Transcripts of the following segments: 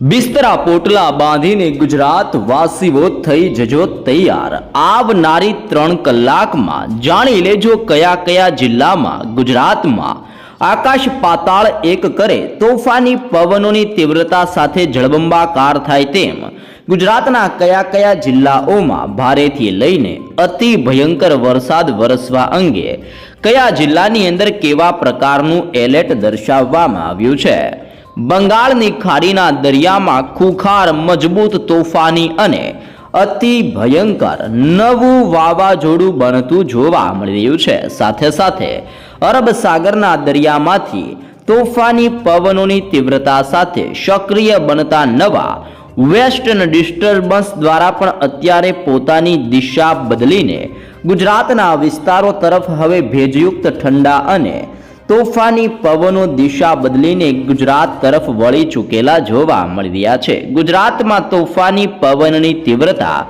બિસ્તરા પોટલા બાંધીને ગુજરાત વાસીઓ થઈ જજો તૈયાર આવનારી ત્રણ કલાકમાં જાણી લેજો કયા કયા જિલ્લામાં ગુજરાતમાં આકાશ પાતાળ એક કરે તોફાની પવનોની તીવ્રતા સાથે જળબંબાકાર થાય તેમ ગુજરાતના કયા કયા જિલ્લાઓમાં ભારેથી લઈને અતિ ભયંકર વરસાદ વરસવા અંગે કયા જિલ્લાની અંદર કેવા પ્રકારનું એલર્ટ દર્શાવવામાં આવ્યું છે બંગાળની ખાડીના દરિયામાં ખુખાર, મજબૂત તોફાની અને અતિ ભયંકર નવું વાવાઝોડું બનતું જોવા મળી રહ્યું છે. સાથે સાથે અરબ સાગરના દરિયામાંથી તોફાની પવનોની તીવ્રતા સાથે સક્રિય બનતા નવા વેસ્ટર્ન ડિસ્ટર્બન્સ દ્વારા પણ અત્યારે પોતાની દિશા બદલીને ગુજરાતના વિસ્તારો તરફ હવે ભેજયુક્ત ઠંડા અને તોફાની પવનો દિશા બદલીને ગુજરાત તરફ વળી ચૂકેલા જોવા મળી રહ્યા છે. ગુજરાતમાં તોફાની પવનની તીવ્રતા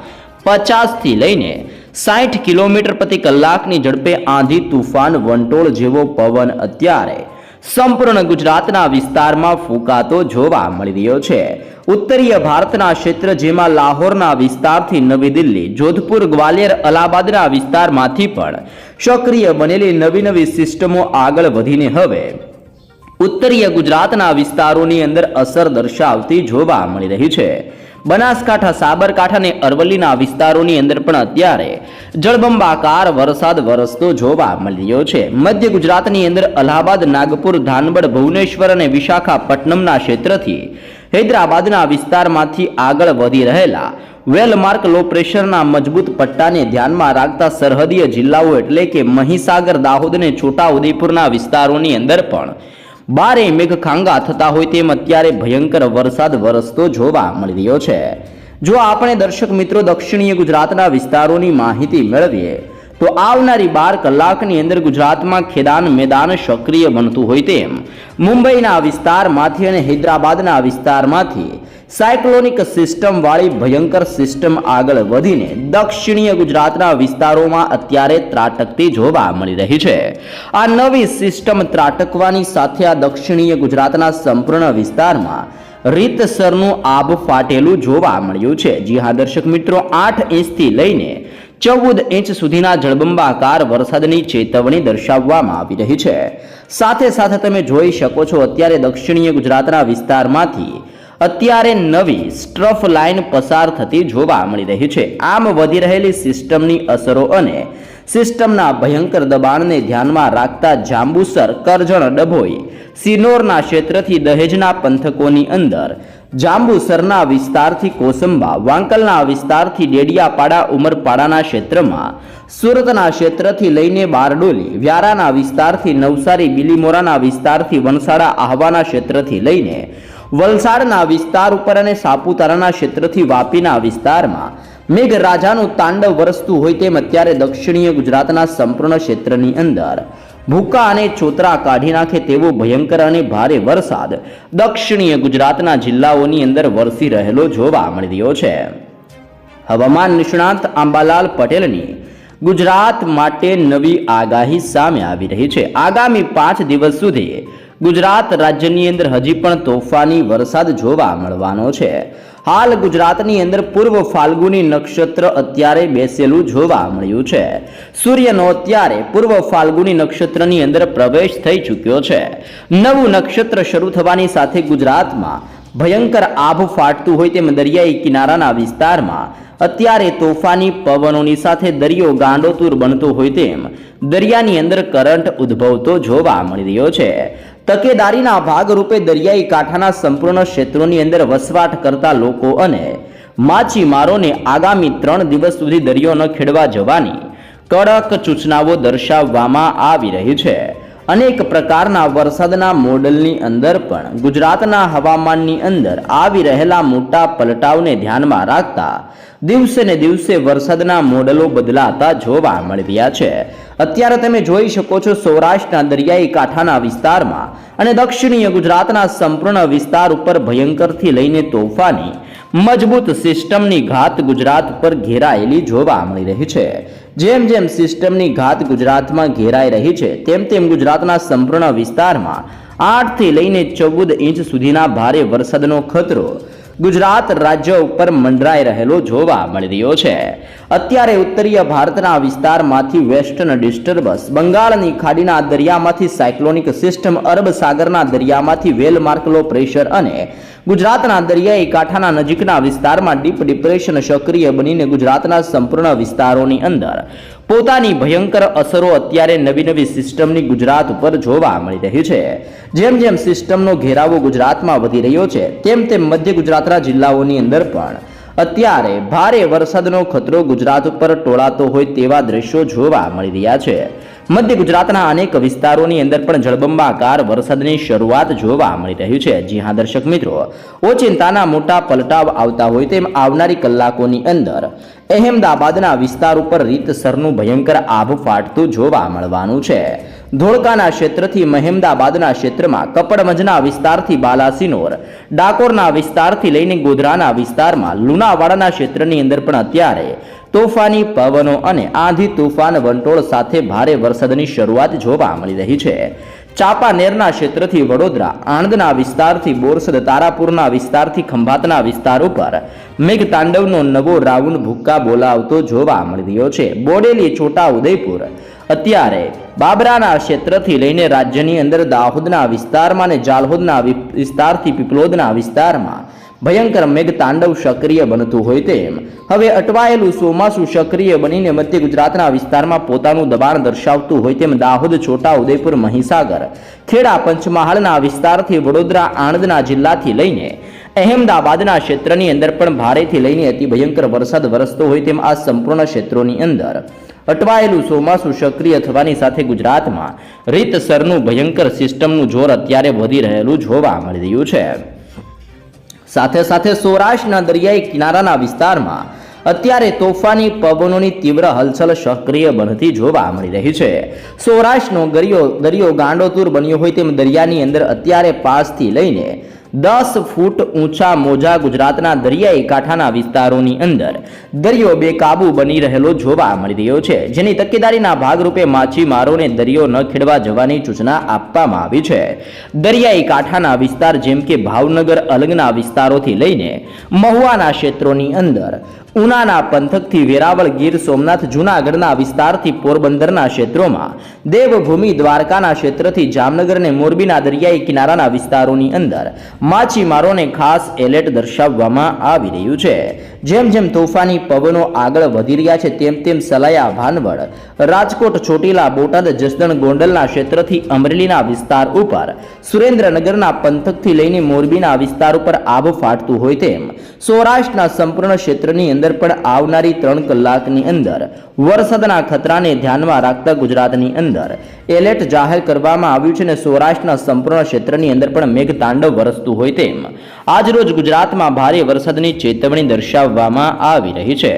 પચાસથી લઈને સાઠ કિલોમીટર પ્રતિ કલાકની ઝડપે આંધી તુફાન વંટોળ જેવો પવન અત્યારે સંપૂર્ણ ગુજરાતના વિસ્તારમાં ફૂંકાતો જોવા મળી રહ્યો છે. ઉત્તરીય ભારતના ક્ષેત્ર જેમાં લાહોરના વિસ્તારથી નવી દિલ્હી, જોધપુર, ગ્વાલિયર, અલાહાબાદના વિસ્તારમાંથી પણ સક્રિય બનેલી નવી નવી સિસ્ટમો આગળ વધીને હવે ઉત્તરીય ગુજરાતના વિસ્તારોની અંદર અસર દર્શાવતી જોવા મળી રહી છે. બનાસકાંઠા, સાબરકાંઠા અને અરવલ્લીના વિસ્તારોની અંદર પણ અત્યારે જળબંબાકાર વરસાદ વરસતો જોવા મળી રહ્યો છે. મધ્ય ગુજરાતની અંદર અલ્હાબાદ, નાગપુર ધાનબડ ભુવનેશ્વર અને વિશાખાપટ્ટનમના ક્ષેત્રથી હૈદરાબાદના વિસ્તારમાંથી આગળ વધી રહેલા વેલમાર્ક લો પ્રેશરના મજબૂત પટ્ટાને ધ્યાનમાં રાખતા સરહદીય જિલ્લાઓ એટલે કે મહીસાગર દાહોદ અને છોટા ઉદેપુરના વિસ્તારોની અંદર પણ બારે મેઘખાંગા થતા હોય તેમ અત્યારે ભયંકર વરસાદ વરસતો જોવા મળી રહ્યો છે. જો આપણે દર્શક મિત્રો દક્ષિણીય ગુજરાતના વિસ્તારોની માહિતી મેળવીએ, તો આવનારી બાર કલાકની અંદર ગુજરાતમાં ખેદાન મેદાન સક્રિય બનતું હોય તેમ. મુંબઈના વિસ્તારમાંથી અને હૈદરાબાદના વિસ્તારમાંથી સાયક્લોનિક સિસ્ટમવાળી ભયંકર સિસ્ટમ આગળ વધીને દક્ષિણીય ગુજરાતના વિસ્તારોમાં અત્યારે ત્રાટકતી જોવા મળી રહી છે. આ નવી સિસ્ટમ ત્રાટકવાની સાથે આ દક્ષિણીય ગુજરાતના સંપૂર્ણ વિસ્તારમાં રીતસરનું આબ ફાટેલું જોવા મળ્યું છે. જી હા, દર્શક મિત્રો, આઠ ઇંચથી લઈને ચૌદ ઇંચ સુધીના જળબંબાકાર વરસાદની ચેતવણી દર્શાવવામાં આવી રહી છે. સાથે સાથે તમે જોઈ શકો છો, અત્યારે દક્ષિણીય ગુજરાતના વિસ્તારમાંથી અત્યારે નવી સ્ટ્રફ લાઇન પસાર થતી જોવા મળી રહી છે. આમ વધી રહેલી સિસ્ટમની અસરો અને સિસ્ટમના ભયંકર દબાણને ધ્યાનમાં રાખતા જાંબુસર કરજણ ડભોઈ સિનોરના ક્ષેત્રથી દહેજના પંથકોની અંદર જાંબુસરના વિસ્તારથી કોસંબા, વાંકલના વિસ્તારથી ડેડિયાપાડા, ઉમરપાડાના ક્ષેત્રમાં, સુરતના ક્ષેત્રથી લઈને બારડોલી, વ્યારાના વિસ્તારથી નવસારી, બિલીમોરાના વિસ્તારથી વણસાડા આહવાના ક્ષેત્રથી લઈને વલસાડના વિસ્તાર ઉપર અને સાપુતારાના ક્ષેત્રથી વાપીના વિસ્તારમાં મેઘરાજાનું તાંડવ વરસતું હોય તેમ અત્યારે દક્ષિણીય ગુજરાતના સંપૂર્ણ ક્ષેત્રની અંદર. ભૂકા અને ચોતરા કાઢી નાખે તેવો ભયંકર અને ભારે વરસાદ દક્ષિણીય ગુજરાતના જિલ્લાઓની અંદર વરસી રહેલો જોવા મળી રહ્યો છે. હવામાન નિષ્ણાંત આંબાલાલ પટેલની ગુજરાત માટે નવી આગાહી સામે આવી રહી છે. આગામી પાંચ દિવસ સુધી ગુજરાત રાજ્યની અંદર હજી પણ તોફાની વરસાદ જોવા મળવાનો છે. હાલ ગુજરાતની અંદર પૂર્વ ફાલ્ગુની નક્ષત્ર અત્યારે બેસેલું જોવા મળ્યું છે. સૂર્યનો અત્યારે પૂર્વ ફાલ્ગુની નક્ષત્રની અંદર પ્રવેશ થઈ ચૂક્યો છે. નવું નક્ષત્ર શરૂ થવાની સાથે ગુજરાતમાં ભયંકર આભ ફાટતું હોય તેમ દરિયાઈ કિનારાના વિસ્તારમાં અત્યારે તોફાની પવનોની સાથે દરિયો ગાંડોતુર બનતો હોય તેમ દરિયાની અંદર કરંટ ઉદ્ભવતો જોવા મળી રહ્યો છે. તકેદારીના ભાગરૂપે દરિયાઈ કાંઠાના સંપૂર્ણ ક્ષેત્રોની અંદર વસવાટ કરતા લોકો અને માછીમારોને આગામી ત્રણ દિવસ સુધી દરિયો ન ખેડવા જવાની કડક સૂચનાઓ દર્શાવવામાં આવી રહી છે. અનેક પ્રકારના વરસાદના મોડલની અંદર પણ ગુજરાતના હવામાનની અંદર આવી રહેલા મોટા પલટાવને ધ્યાનમાં રાખતા દિવસે ને દિવસે વરસાદના મોડલો બદલાતા જોવા મળી રહ્યા છે. અત્યારે તમે જોઈ શકો છો સૌરાષ્ટ્રના દરિયાઈ કાંઠાના વિસ્તારમાં અને દક્ષિણીય ગુજરાતના સંપૂર્ણ વિસ્તાર ઉપર ભયંકરથી લઈને તોફાની મજબૂત સિસ્ટમની ઘાત ગુજરાત પર ઘેરાયેલી જોવા મળી રહી છે. જેમ જેમ સિસ્ટમની ઘાત ગુજરાતમાં ઘેરાઈ રહી છે, તેમ તેમ ગુજરાતના સંપૂર્ણ વિસ્તારમાં આઠથી લઈને ચૌદ ઇંચ સુધીના ભારે વરસાદનો ખતરો ગુજરાત રાજ્ય ઉપર મંડરાઈ રહેલો જોવા મળી રહ્યો છે. અત્યારે ઉત્તરીય ભારતના વિસ્તારમાંથી વેસ્ટર્ન ડિસ્ટર્બન્સ, બંગાળની ખાડીના દરિયામાંથી સાયક્લોનિક સિસ્ટમ, અરબ સાગરના દરિયામાંથી વેલ માર્કલો પ્રેશર અને ગુજરાતના દરિયાઈ કાંઠાના નજીકના વિસ્તારમાં ડીપ ડિપ્રેશન સક્રિય બનીને ગુજરાતના સંપૂર્ણ વિસ્તારોની અંદર પોતાની ભયંકર અસરો અત્યારે નવી નવી સિસ્ટમની ગુજરાત ઉપર જોવા મળી રહી છે. જેમ જેમ સિસ્ટમનો ઘેરાવો ગુજરાતમાં વધી રહ્યો છે, તેમ તેમ મધ્ય ગુજરાતના જિલ્લાઓની અંદર પણ. અત્યારે ભારે વરસાદનો ખતરો ગુજરાત ઉપર ટોળાતો હોય તેવા દ્રશ્યો જોવા મળી રહ્યા છે. મધ્ય ગુજરાતના અનેક વિસ્તારોની અંદર પણ જળબંબાકાર વરસાદની શરૂઆત જોવા મળી રહ્યું છે. જી હા, દર્શક મિત્રો ઓચિંતાના મોટા પલટાવ આવતા હોય તેમ આવનારી કલાકોની અંદર અહેમદાબાદના વિસ્તાર ઉપર રીતસરનું ભયંકર આભ ફાટતું જોવા મળવાનું છે. ધોળકાના ક્ષેત્રથી મહેમદાબાદના ક્ષેત્રમાં કપડમજના વિસ્તારથી બાલાસિનોર, ડાકોરના વિસ્તારથી લઈને ગોધરાના વિસ્તારમાં લુણાવાડાના ક્ષેત્રની અંદર પણ અત્યારે તોફાની પવનો અને આંધી તોફાન વંટોળ સાથે ભારે વરસાદની શરૂઆત જોવા મળી રહી છે. ચાપાનેરના ક્ષેત્રથી વડોદરા, આણંદના વિસ્તારથી બોરસદ, તારાપુરના વિસ્તારથી ખંભાતના વિસ્તાર ઉપર મેઘતાંડવનો નવો રાઉન્ડ ભૂક્કા બોલાવતો જોવા મળી રહ્યો છે. બોડેલી, છોટા ઉદયપુર અત્યારે બાબરાના ક્ષેત્રથી લઈને રાજ્યની અંદર દાહોદના વિસ્તારમાં અને જાલહોદના વિસ્તારથી પીપલોદના વિસ્તારમાં ભયંકર મેઘતાંડવ સક્રિય બનતું હોય તેમ. હવે અટવાયેલું ચોમાસું સક્રિય બનીને મધ્ય ગુજરાતના વિસ્તારમાં પોતાનું દબાણ દર્શાવતું હોય તેમ દાહોદ છોટા ઉદયપુર મહીસાગર, ખેડા, પંચમહાલના વિસ્તારથી વડોદરા, આણંદના જિલ્લાથી લઈને અહેમદાબાદના ક્ષેત્રની અંદર પણ ભારેથી લઈને અતિ ભયંકર વરસાદ વરસતો હોય તેમ આ સંપૂર્ણ ક્ષેત્રોની અંદર. અટવાયેલું ચોમાસું સક્રિય થવાની સાથે ગુજરાતમાં રીતસરનું ભયંકર સિસ્ટમનું જોર અત્યારે વધી રહેલું જોવા મળી રહ્યું છે. સાથે સાથે સૌરાષ્ટ્રના દરિયાઈ કિનારાના વિસ્તારમાં અત્યારે તોફાની પવનોની તીવ્ર હલચલ સક્રિય બનતી જોવા મળી રહી છે. સૌરાષ્ટ્રનો દરિયો દરિયો ગાંડોતુર બન્યો હોય તેમ દરિયાની અંદર અત્યારે પાસથી લઈને દસ ફૂટ ઊંચા મોજા ગુજરાતના દરિયાઈ કાંઠાના વિસ્તારોની અંદર. દરિયો બેકાબુ બની રહેલો જોવા મળી રહ્યો છે, જેની તકેદારીના ભાગરૂપે માછીમારોને દરિયો ન ખેડવા જવાની સૂચના આપવામાં આવી છે. દરિયાઈ કાંઠાના વિસ્તાર જેમ કે ભાવનગર, અલગના વિસ્તારોથી લઈને મહુવાના ક્ષેત્રોની અંદર ઉનાના પંથકથી વેરાવળ ગીર સોમનાથ જૂનાગઢના વિસ્તારથી પોરબંદરના ક્ષેત્રોમાં દેવભૂમિ દ્વારકાના ક્ષેત્રથી જામનગર અને મોરબીના દરિયાઈ કિનારાના વિસ્તારોની અંદર માછીમારોને ખાસ એલર્ટ દર્શાવવામાં આવી રહ્યું છે. જેમ જેમ તોફાની પવનો આગળ વધી રહ્યા છે, તેમ તેમ સલાયા ભાનવડ, રાજકોટ ચોટીલા બોટાદ જસદણ ગોંડલના ક્ષેત્રથી અમરેલીના વિસ્તાર ઉપર, સુરેન્દ્રનગરના પંથકથી લઈને મોરબીના વિસ્તાર ઉપર આભ ફાટતું હોય તેમ સૌરાષ્ટ્રના સંપૂર્ણ ક્ષેત્રની અંદર પણ આવનારી ત્રણ કલાકની અંદર વરસાદના ખતરાને ધ્યાનમાં રાખતા ગુજરાતની અંદર એલર્ટ જાહેર કરવામાં આવ્યું છે અને સૌરાષ્ટ્રના સંપૂર્ણ ક્ષેત્રની અંદર પણ મેઘતાંડવ વરસતું હોય તેમ. આજરોજ ગુજરાતમાં ભારે વરસાદની ચેતવણી દર્શાવવામાં આવી રહી છે.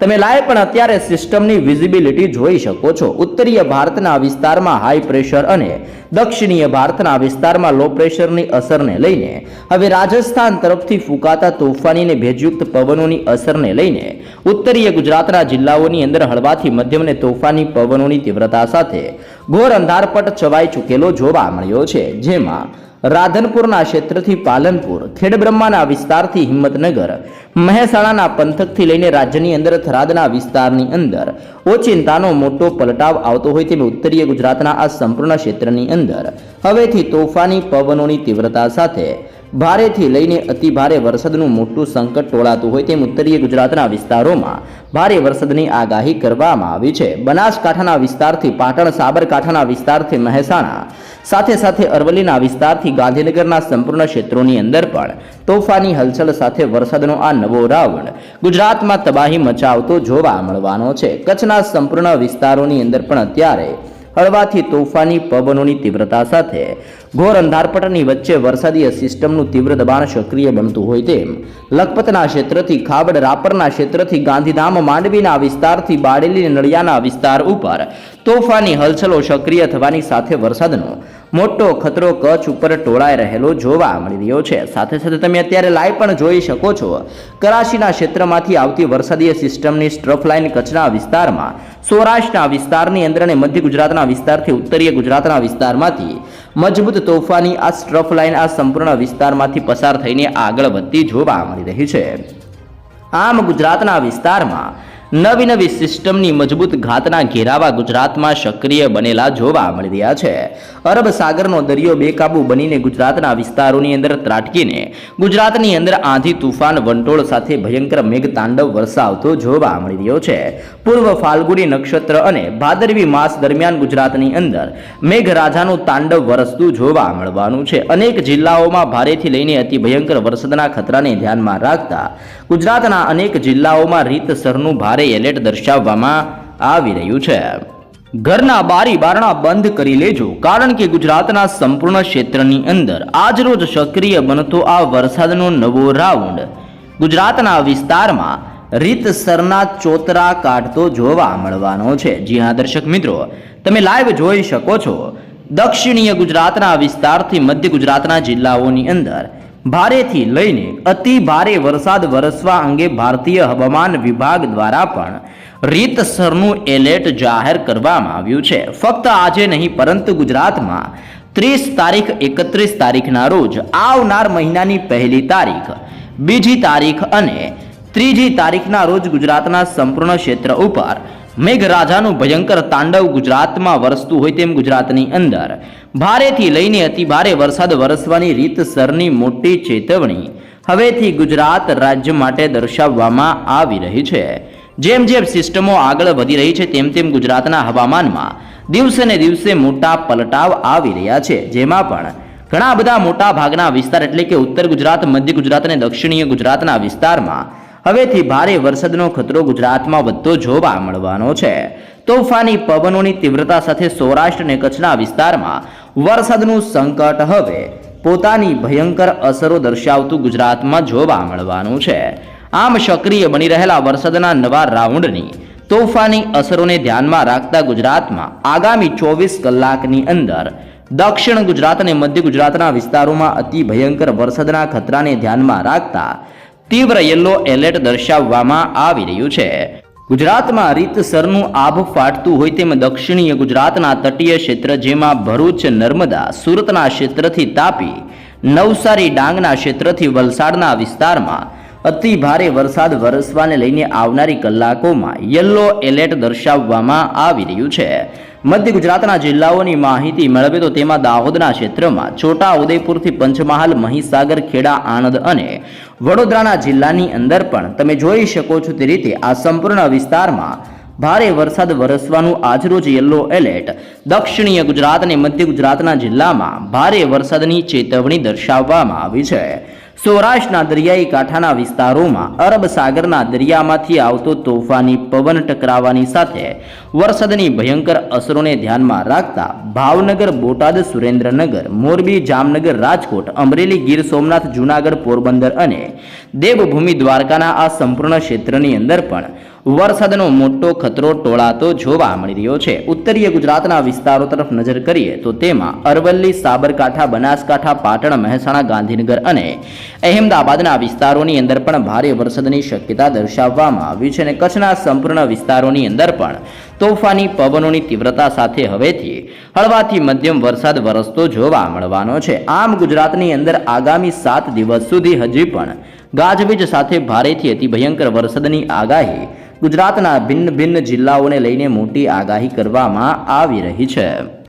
તમે લાઈવ પણ અત્યારે સિસ્ટમની વિઝિબિલિટી જોઈ શકો છો. ઉત્તરીય ભારતના વિસ્તારમાં હાઈ પ્રેશર અને દક્ષિણીય ભારતના વિસ્તારમાં લો પ્રેશરની અસરને લઈને. હવે રાજસ્થાન તરફથી ફૂંકાતા તોફાની અને ભેજયુક્ત પવનોની અસરને લઈને ઉત્તરીય ગુજરાતના જિલ્લાઓની અંદર હળવાથી મધ્યમ અને તોફાની પવનોની તીવ્રતા સાથે ઘોર અંધારપટ છવાઈ ચૂકેલો જોવા મળ્યો છે. જેમાં રાધનપુરના ક્ષેત્રથી પાલનપુર, ખેડબ્રહ્માના વિસ્તારથી હિંમતનગર, મહેસાણાના પંથકથી લઈને રાજ્યની અંદર થરાદના વિસ્તારની અંદર ઓચિંતાનો મોટો પલટાવ આવતો હોય તેમ ઉત્તરીય ગુજરાતના આ સંપૂર્ણ ક્ષેત્રની અંદર હવેથી તોફાની પવનોની તીવ્રતા સાથે ભારેથી લઈને અતિ ભારે વરસાદનું મોટું સંકટ ટોળાતું હોય તેમ ઉત્તરીય ગુજરાતના વિસ્તારોમાં ભારે વરસાદની આગાહી કરવામાં આવી છે. બનાસકાંઠાના વિસ્તારથી પાટણ, સાબરકાંઠાના વિસ્તારથી મહેસાણા, સાથે સાથે અરવલ્લીના વિસ્તારથી ગાંધીનગરના સંપૂર્ણ ક્ષેત્રોની અંદર પણ તોફાની હલચલ સાથે વરસાદનો આ નવો રાઉન્ડ ગુજરાતમાં તબાહી મચાવતો જોવા મળવાનો છે. કચ્છના સંપૂર્ણ વિસ્તારોની અંદર પણ અત્યારે હળવાથી તોફાની પવનોની તીવ્રતા સાથે ઘોર અંધારપટની વચ્ચે વરસાદી સિસ્ટમનું તીવ્ર દબાણ સક્રિય બનતું હોય તેમ લખપતના ક્ષેત્રથી ખાબડ રાપરના ક્ષેત્રથી ગાંધીધામ માંડવીના વિસ્તારથી અને નળિયાના વિસ્તાર ઉપર તોફાની હલચલો સક્રિય થવાની સાથે વરસાદનો મોટો ખતરો કચ્છ ઉપર ટોળાઈ રહેલો જોવા મળી રહ્યો છે. સાથે સાથે તમે અત્યારે લાઈવ પણ જોઈ શકો છો. કરાચીના ક્ષેત્રમાંથી આવતી વરસાદીય સિસ્ટમની સ્ટ્રફ લાઇન કચ્છના વિસ્તારમાં, સૌરાષ્ટ્રના વિસ્તારની અંદર અને મધ્ય ગુજરાતના વિસ્તારથી ઉત્તરીય ગુજરાતના વિસ્તારમાંથી મજબૂત તોફાની આ સ્ટ્રફ લાઇન આ સંપૂર્ણ વિસ્તારમાંથી પસાર થઈને આગળ વધતી જોવા મળી રહી છે. આમ ગુજરાતના વિસ્તારમાં નવી નવી સિસ્ટમની મજબૂત ઘાતના ઘેરાવા ગુજરાતમાં સક્રિય બનેલા જોવા મળી રહ્યા છે. અરબ સાગરનો દરિયો બેકાબુ બનીને ગુજરાતના વિસ્તારોની અંદર ત્રાટકીને ગુજરાતની અંદર આંધી તુફાન વંટોળ સાથે ભયંકર મેઘતાંડવ વરસાવતો જોવા મળી રહ્યો છે. પૂર્વ ફાલ્ગુની નક્ષત્ર અને ભાદરવી માસ દરમિયાન ગુજરાતની અંદર મેઘરાજાનું તાંડવ વરસતું જોવા મળવાનું છે. અનેક જિલ્લાઓમાં ભારેથી લઈને અતિ ભયંકર વરસાદના ખતરાને ધ્યાનમાં રાખતા ગુજરાતના અનેક જિલ્લાઓમાં રીતસરનું ભારે એલર્ટ દર્શાવવામાં આવી રહ્યું છે. ઘરના બારી બારણા બંધ કરી લેજો, કારણ કે ગુજરાતના સંપૂર્ણ ક્ષેત્રની અંદર આજરોજ સક્રિય બનતો આ વરસાદનો નવો રાઉન્ડ. ગુજરાતના વિસ્તારમાં રીતસરના ચોતરા કાઢતો જોવા મળવાનો છે. જી હા, દર્શક મિત્રો, તમે લાઈવ જોઈ શકો છો. દક્ષિણીય ગુજરાતના વિસ્તારથી મધ્ય ગુજરાતના જિલ્લાઓની અંદર ભારેથી લઈને અતિ ભારે વરસાદ વરસવા અંગે ભારતીય હવામાન વિભાગ દ્વારા પણ રીતસરનું એલર્ટ જાહેર કરવામાં આવ્યું છે. ફક્ત આજે નહીં, પરંતુ ગુજરાતમાં ત્રીસ તારીખ, એકત્રીસ તારીખના રોજ આવનાર મહિનાની પહેલી તારીખ, બીજી તારીખ અને ત્રીજી તારીખના રોજ ગુજરાતના સંપૂર્ણ ક્ષેત્ર ઉપર મેઘરાજાનું ભયંકર તાંડવ ગુજરાતમાં વરસતું હોય તેમ ગુજરાતની અંદર. ભારેથી લઈને અતિ ભારે વરસાદ વરસવાની રીતસરની મોટી ચેતવણી હવેથી ગુજરાત રાજ્ય માટે દર્શાવવામાં આવી રહી છે. જેમ જેમ સિસ્ટમો આગળ વધી રહી છે, તેમ તેમ ગુજરાતના હવામાનમાં દિવસે ને દિવસે મોટા પલટાવ આવી રહ્યા છે. જેમાં પણ ઘણા બધા મોટા ભાગના વિસ્તાર, એટલે કે ઉત્તર ગુજરાત, મધ્ય ગુજરાત અને દક્ષિણીય ગુજરાતના વિસ્તારમાં હવેથી ભારે વરસાદનો ખતરો ગુજરાતમાં વધતો જોવા મળવાનો છે. તોફાની પવનોની તીવ્રતા સાથે સૌરાષ્ટ્ર અને કચ્છના વિસ્તારમાં વરસાદનું સંકટ હવે પોતાની ભયંકર અસરો દર્શાવતું ગુજરાતમાં જોવા મળવાનું છે. આમ સક્રિય બની રહેલા વરસાદના નવા રાઉન્ડની તોફાની અસરોને ધ્યાનમાં રાખતા ગુજરાતમાં આગામી ચોવીસ કલાકની અંદર દક્ષિણ ગુજરાત અને મધ્ય ગુજરાતના વિસ્તારોમાં અતિ ભયંકર વરસાદના ખતરાને ધ્યાનમાં રાખતા તીવ્ર યલો એલર્ટ દર્શાવવામાં આવી રહ્યું છે. ગુજરાતમાં રીતસરનું આભ ફાટતું હોય તેમ દક્ષિણીય ગુજરાતના તટીય ક્ષેત્ર જેમાં ભરૂચ, નર્મદા, સુરતના ક્ષેત્રથી તાપી, નવસારી, ડાંગના ક્ષેત્રથી વલસાડના વિસ્તારમાં અતિ ભારે વરસાદ વરસવાને લઈને આવનારી કલાકોમાં યલો એલર્ટ દર્શાવવામાં આવી રહ્યું છે. મધ્ય ગુજરાતના જિલ્લાઓની માહિતી મેળવે તો તેમાં દાહોદના ક્ષેત્રમાં છોટા ઉદયપુરથી પંચમહાલ, મહીસાગર, ખેડા, આણંદ અને વડોદરાના જિલ્લાની અંદર પણ તમે જોઈ શકો છો તે રીતે આ સંપૂર્ણ વિસ્તારમાં ભારે વરસાદ વરસવાનું આજરોજ યલો એલર્ટ. દક્ષિણીય ગુજરાત અને મધ્ય ગુજરાતના જિલ્લામાં ભારે વરસાદની ચેતવણી દર્શાવવામાં આવી છે. સૌરાષ્ટ્રના દરિયાઈ કાંઠાના વિસ્તારોમાં અરબ સાગરના દરિયામાંથી આવતો તોફાની પવન ટકરાવાની સાથે વરસાદની ભયંકર અસરોને ધ્યાનમાં રાખતા ભાવનગર, બોટાદ, સુરેન્દ્રનગર, મોરબી, જામનગર, રાજકોટ, અમરેલી, ગીર સોમનાથ, જૂનાગઢ, પોરબંદર અને દેવભૂમિ દ્વારકાના આ સંપૂર્ણ ક્ષેત્રની અંદર પણ વરસાદનો મોટો ખતરો ટોળાતો જોવા મળી રહ્યો છે. ઉત્તરીય ગુજરાતના વિસ્તારો તરફ નજર કરીએ તો તેમાં અરવલ્લી, સાબરકાંઠા, બનાસકાંઠા, પાટણ, મહેસાણા, ગાંધીનગર અને અહેમદાબાદના વિસ્તારોની અંદર પણ ભારે વરસાદની શક્યતા દર્શાવવામાં આવી છે અને કચ્છના સંપૂર્ણ વિસ્તારોની અંદર પણ તોફાની પવનોની તીવ્રતા સાથે હવેથી હળવાથી મધ્યમ વરસાદ વરસતો જોવા મળવાનો છે. આમ ગુજરાતની અંદર આગામી સાત દિવસ સુધી હજી પણ ગાજવીજ સાથે ભારેથી અતિ ભયંકર વરસાદની આગાહી ગુજરાતના ભિન્ન ભિન્ન જિલ્લાઓને લઈને મોટી આગાહી કરવામાં આવી રહી છે.